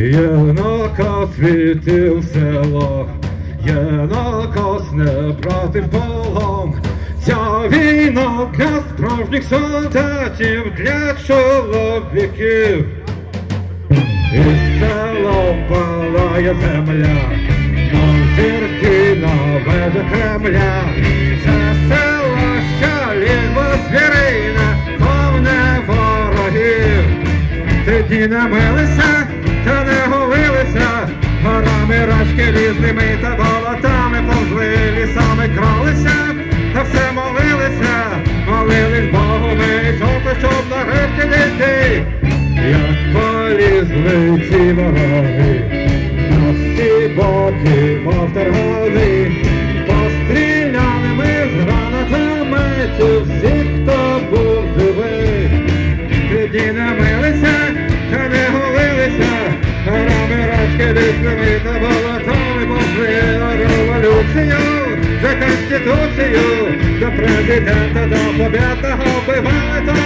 Єнока світив село, єнокос не брати в полон. Ця війна для справжніх солдатів, для чоловіків. І село палає земля, мов зірки на вежах Кремля. Це село, що ліво звірина, повне ворогів. Три дні не рачки різними та болотами повзли, лісами кралися, та все молилися, молились Богу ми, жовто, щоб нарешті дійти. Як полізли ці вороги, на всі боки мов революцію, за конституцію, за президента до побятого вбивали, то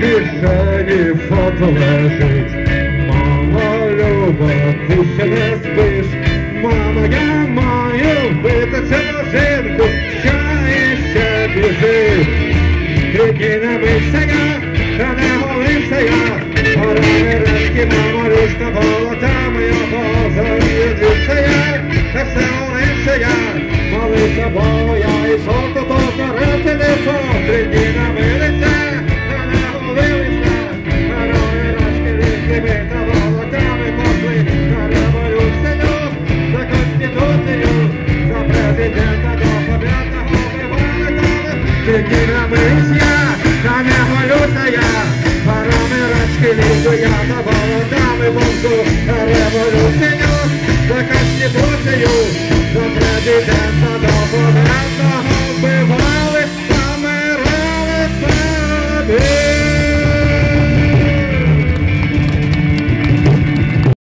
kieszeni foto leżeć. Mama luba, ty się nie spisz. Mama ja moją wbyta ciężynku Chciałeś siebie żyć Kryki me myślenia, to na ulicę ja. Pora nie reszki, mamãe está bo вибору. Три дні не мився, та не голюся я, Парами рачки лізу я